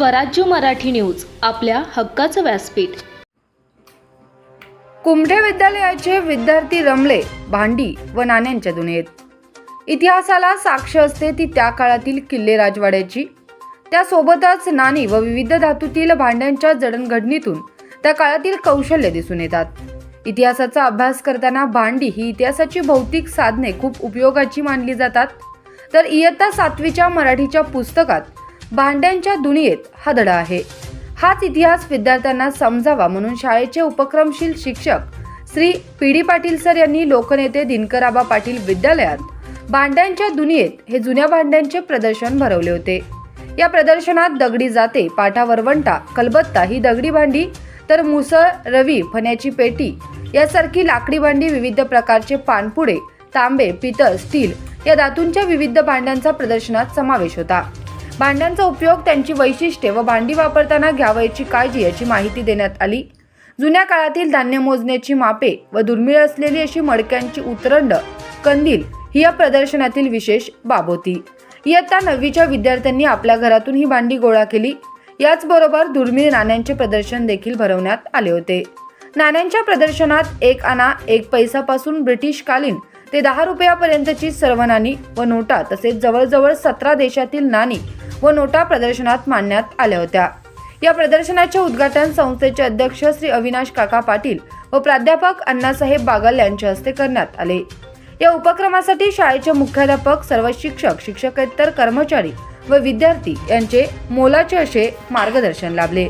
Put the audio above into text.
स्वराज्य मराठी न्यूज आपल्या हक्काचं व्यासपीठ. कुंभे विद्यालयाचे विद्यार्थी रमले भांडी व नाण्यांच्या दुनियेत इतिहासाला साक्ष असते ती त्या काळातील किल्ले राजवाड्याची. त्यासोबतच नाणी व विविध धातूतील भांड्यांच्या जडणघडणीतून त्या काळातील कौशल्य दिसून येतात. इतिहासाचा अभ्यास करताना भांडी ही इतिहासाची भौतिक साधने खूप उपयोगाची मानली जातात. तर इयत्ता सातवीच्या मराठीच्या पुस्तकात भांड्यांच्या दुनियेत हा आहे. हाच इतिहास विद्यार्थ्यांना समजावा म्हणून शाळेचे उपक्रमशील शिक्षक Shri P D Patil sir यांनी लोकनेते दिनकराबा पाटील विद्यालयात भांड्यांच्या दुनियेत हे जुन्या भांड्यांचे प्रदर्शन भरवले होते. या प्रदर्शनात दगडी जाते पाटा वरवंटा कलबत्ता ही दगडी भांडी तर मुसळ रवी फण्याची पेटी यासारखी लाकडी भांडी विविध प्रकारचे पानपुडे तांबे पितळ स्टील या धातूंच्या विविध भांड्यांचा प्रदर्शनात समावेश होता. भांड्यांचा उपयोग त्यांची वैशिष्ट्ये व भांडी वापरताना घ्यावयाची काळजी याची माहिती देण्यात आली. जुन्या काळातील धान्य मोजण्याची मापे व दुर्मिळ असलेली अशी मडक्यांची उतरंड कंदील ही या प्रदर्शनातील विशेष बाब होती. इयत्ता नववीच्या विद्यार्थ्यांनी आपल्या घरातून ही भांडी गोळा केली. याचबरोबर दुर्मिळ नाण्यांचे प्रदर्शन देखील भरवण्यात आले होते. नाण्यांच्या प्रदर्शनात एक आणा एक पैसापासून ब्रिटिशकालीन ते दहा रुपयापर्यंतची सर्व नाणी व नोटा तसेच जवळजवळ सतरा देशातील नाणी व नोटा प्रदर्शनात मांडण्यात आल्या होत्या. या प्रदर्शनाचे उद्घाटन संस्थेचे अध्यक्ष श्री अविनाश काका पाटील व प्राध्यापक अण्णासाहेब बागल यांच्या हस्ते करण्यात आले. या उपक्रमासाठी शाळेचे मुख्याध्यापक सर्व शिक्षक शिक्षकेतर कर्मचारी व विद्यार्थी यांचे मोलाचे असे मार्गदर्शन लाभले.